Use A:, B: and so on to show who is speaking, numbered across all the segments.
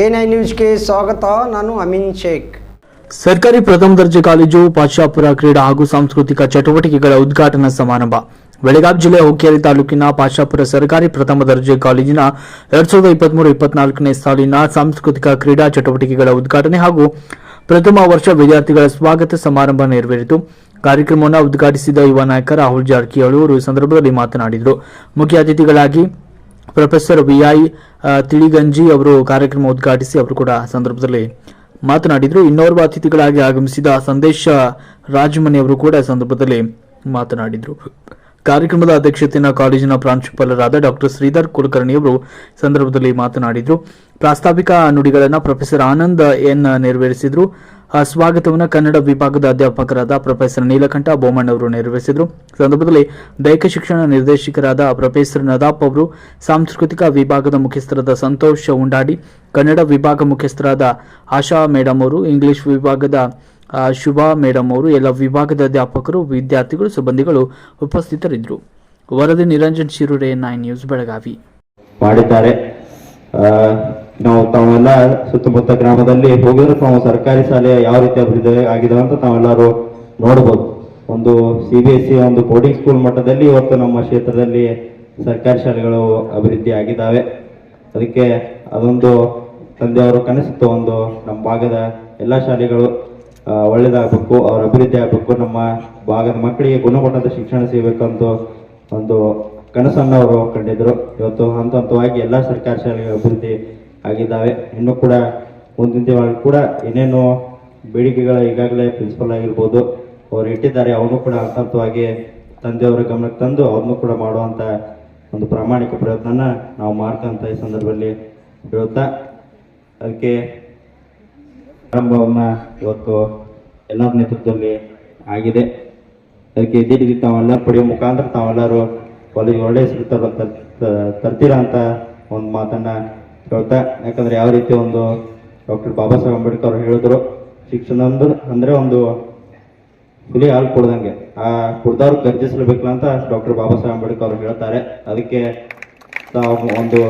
A: N I ನ್ಯೂಸ್ಗೆ ಸ್ವಾಗತ, ನಾನು ಅಮಿನ್ ಶೇಖ್.
B: ಸರ್ಕಾರಿ ಪ್ರಥಮ ದರ್ಜೆ ಕಾಲೇಜು ಪಾಶಾಪುರ ಕ್ರೀಡಾ ಹಾಗೂ ಸಾಂಸ್ಕೃತಿಕ ಚಟುವಟಿಕೆಗಳ ಉದ್ಘಾಟನಾ ಸಮಾರಂಭ. ಬೆಳಗಾವಿ ಜಿಲ್ಲೆ ಹುಕ್ಕೇರಿ ತಾಲೂಕಿನ ಪಾಶಾಪುರ ಸರ್ಕಾರಿ ಪ್ರಥಮ ದರ್ಜೆ ಕಾಲೇಜಿನ ಎರಡ್ ಸಾವಿರದ ಇಪ್ಪತ್ಮೂರು ಇಪ್ಪತ್ನಾಲ್ಕನೇ ಸಾಲಿನ ಸಾಂಸ್ಕೃತಿಕ ಕ್ರೀಡಾ ಚಟುವಟಿಕೆಗಳ ಉದ್ಘಾಟನೆ ಹಾಗೂ ಪ್ರಥಮ ವರ್ಷ ವಿದ್ಯಾರ್ಥಿಗಳ ಸ್ವಾಗತ ಸಮಾರಂಭ ನೆರವೇರಿತು. ಕಾರ್ಯಕ್ರಮವನ್ನು ಉದ್ಘಾಟಿಸಿದ ಯುವ ನಾಯಕ ರಾಹುಲ್ ಜಾರಕಿಹೊಳಿ ಅವರು ಸಂದರ್ಭದಲ್ಲಿ ಮಾತನಾಡಿದರು. ಮುಖ್ಯ ಅತಿಥಿಗಳಾಗಿ ಪ್ರೊಫೆಸರ್ ವಿಐ ತಿಳಿಗಂಜಿ ಅವರು ಕಾರ್ಯಕ್ರಮ ಉದ್ಘಾಟಿಸಿ ಅವರು ಕೂಡ ಸಂದರ್ಭದಲ್ಲಿ ಮಾತನಾಡಿದರು. ಇನ್ನೋರ್ವ ಅತಿಥಿಗಳಾಗಿ ಆಗಮಿಸಿದ ಸಂದೇಶ ರಾಜಮನಿ ಅವರು ಕೂಡ ಸಂದರ್ಭದಲ್ಲಿ ಮಾತನಾಡಿದರು. ಕಾರ್ಯಕ್ರಮದ ಅಧ್ಯಕ್ಷತೆಯನ್ನು ಕಾಲೇಜಿನ ಪ್ರಾಂಶುಪಾಲರಾದ ಡಾಕ್ಟರ್ ಶ್ರೀಧರ್ ಕುಲಕರ್ಣಿ ಅವರು ಸಂದರ್ಭದಲ್ಲಿ ಮಾತನಾಡಿದರು. ಪ್ರಾಸ್ತಾವಿಕ ನುಡಿಗಳನ್ನು ಪ್ರೊಫೆಸರ್ ಆನಂದ್ ಎನ್. ನೆರವೇರಿಸಿದರು. ಸ್ವಾಗತವನ್ನು ಕನ್ನಡ ವಿಭಾಗದ ಅಧ್ಯಾಪಕರಾದ ಪ್ರೊಫೆಸರ್ ನೀಲಕಂಠ ಬೊಮ್ಮಣ್ಣ ಅವರು ನೆರವೇರಿಸಿದರು. ಸಂದರ್ಭದಲ್ಲಿ ದೈಹಿಕ ಶಿಕ್ಷಣ ನಿರ್ದೇಶಕರಾದ ಪ್ರೊಫೆಸರ್ ನದಾಪ್ ಅವರು, ಸಾಂಸ್ಕೃತಿಕ ವಿಭಾಗದ ಮುಖ್ಯಸ್ಥರಾದ ಸಂತೋಷ್ ಉಂಡಾಡಿ, ಕನ್ನಡ ವಿಭಾಗ ಮುಖ್ಯಸ್ಥರಾದ ಆಶಾ ಮೇಡಮ್ ಅವರು, ಇಂಗ್ಲಿಷ್ ವಿಭಾಗದ ಶುಭಾ ಮೇಡಮ್ ಅವರು, ಎಲ್ಲ ವಿಭಾಗದ ಅಧ್ಯಾಪಕರು, ವಿದ್ಯಾರ್ಥಿಗಳು, ಸಿಬ್ಬಂದಿಗಳು ಉಪಸ್ಥಿತರಿದ್ದರು. ವರದಿ ನಿರಂಜನ್ ಶಿರುರೆ, ನೈನ್ ನ್ಯೂಸ್ ಬೆಳಗಾವಿ.
C: ಮಾಡಿದ್ದಾರೆ. ನಾವು ತಾವೆಲ್ಲ ಸುತ್ತಮುತ್ತ ಗ್ರಾಮದಲ್ಲಿ ಹೋಗಿದ್ರೆ. ತಾವು ಸರ್ಕಾರಿ ಶಾಲೆ ಯಾವ ರೀತಿ ಅಭಿವೃದ್ಧಿ ಆಗಿದೆ ಅಂತ ತಾವೆಲ್ಲರೂ ನೋಡ್ಬೋದು. ಒಂದು ಸಿ ಬಿ ಎಸ್ ಸಿ ಒಂದು ಬೋರ್ಡಿಂಗ್ ಸ್ಕೂಲ್ ಮಟ್ಟದಲ್ಲಿ ಇವತ್ತು ನಮ್ಮ ಕ್ಷೇತ್ರದಲ್ಲಿ ಸರ್ಕಾರಿ ಶಾಲೆಗಳು ಅಭಿವೃದ್ಧಿ ಆಗಿದ್ದಾವೆ. ಅದಕ್ಕೆ ಅದೊಂದು ತಂದೆಯವರು ಕನಸಿತ್ತು ಒಂದು ನಮ್ಮ ಭಾಗದ ಎಲ್ಲ ಶಾಲೆಗಳು ಒಳ್ಳೆಯದಾಗಬೇಕು ಅವ್ರ ಅಭಿವೃದ್ಧಿ ಆಗಬೇಕು, ನಮ್ಮ ಭಾಗದ ಮಕ್ಕಳಿಗೆ ಗುಣಮಟ್ಟದ ಶಿಕ್ಷಣ ಸಿಗಬೇಕಂತ ಒಂದು ಕನಸನ್ನು ಅವರು ಕಂಡಿದ್ರು ಇವತ್ತು ಹಂತ ಹಂತವಾಗಿ ಎಲ್ಲ ಸರ್ಕಾರಿ ಶಾಲೆಗಳ ಅಭಿವೃದ್ಧಿ ಆಗಿದ್ದಾವೆ. ಇನ್ನು ಕೂಡ ಮುಂದಿನ ಕೂಡ ಏನೇನು ಬೇಡಿಕೆಗಳ ಈಗಾಗಲೇ ಪ್ರಿನ್ಸಿಪಲ್ ಆಗಿರ್ಬೋದು ಅವರು ಇಟ್ಟಿದ್ದಾರೆ, ಅವನು ಕೂಡ ಹಂತ ಹಂತವಾಗಿ ತಂದೆಯವರ ಗಮನಕ್ಕೆ ತಂದು ಅವ್ರನ್ನೂ ಕೂಡ ಮಾಡುವಂಥ ಒಂದು ಪ್ರಾಮಾಣಿಕ ಪ್ರಯತ್ನನ ನಾವು ಮಾಡ್ತಂತ ಈ ಸಂದರ್ಭದಲ್ಲಿ ಹೇಳುತ್ತಾ, ಅದಕ್ಕೆ ಆರಂಭವನ್ನು ಇವತ್ತು ಎಲ್ಲರ ನೇತೃತ್ವದಲ್ಲಿ ಆಗಿದೆ. ಅದಕ್ಕೆ ಇದೇ ರೀತಿ ತಾವೆಲ್ಲ ಪಡೆಯುವ ಮುಖಾಂತರ ತಾವೆಲ್ಲರೂ ಕಾಲೇಜ್ ಒಳ್ಳೆಯ ಹೆಸರು ತರ ತರ್ತೀರಾ ಅಂತ ಒಂದು ಮಾತನ್ನ ಹೇಳ್ತಾ ಯಾಕಂದ್ರೆ ಯಾವ ರೀತಿ ಒಂದು ಡಾಕ್ಟರ್ ಬಾಬಾ ಸಾಹೇಬ್ ಅಂಬೇಡ್ಕರ್ ಅವರು ಹೇಳಿದ್ರು ಶಿಕ್ಷಣ ಅಂದ್ರೆ ಅಂದ್ರೆ ಒಂದು ಹುಲಿ ಹಾಲು ಕೊಡ್ದಂಗೆ. ಆ ಕುಡ್ದವ್ರು ಗರ್ಜಿಸಲೇಬೇಕಲ್ಲ ಅಂತ ಡಾಕ್ಟರ್ ಬಾಬಾ ಸಾಹೇಬ್ ಅಂಬೇಡ್ಕರ್ ಅವರು ಹೇಳ್ತಾರೆ. ಅದಕ್ಕೆ ತಾವು ಒಂದು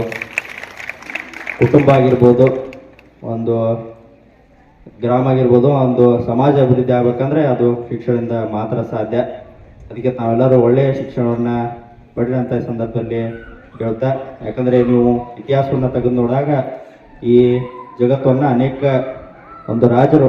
C: ಕುಟುಂಬ ಆಗಿರ್ಬೋದು, ಒಂದು ಗ್ರಾಮ ಆಗಿರ್ಬೋದು, ಒಂದು ಸಮಾಜ ಅಭಿವೃದ್ಧಿ ಆಗ್ಬೇಕಂದ್ರೆ ಅದು ಶಿಕ್ಷಣದಿಂದ ಮಾತ್ರ ಸಾಧ್ಯ. ಅದಕ್ಕೆ ನಾವೆಲ್ಲರೂ ಒಳ್ಳೆಯ ಶಿಕ್ಷಣವನ್ನ ಪಡೆದಂತ ಸಂದರ್ಭದಲ್ಲಿ ಹೇಳ್ತಾ ಯಾಕಂದ್ರೆ ನೀವು ಇತಿಹಾಸವನ್ನು ತೆಗೆದು ನೋಡಿದಾಗ ಈ ಜಗತ್ತನ್ನ ಅನೇಕ ಒಂದು ರಾಜರು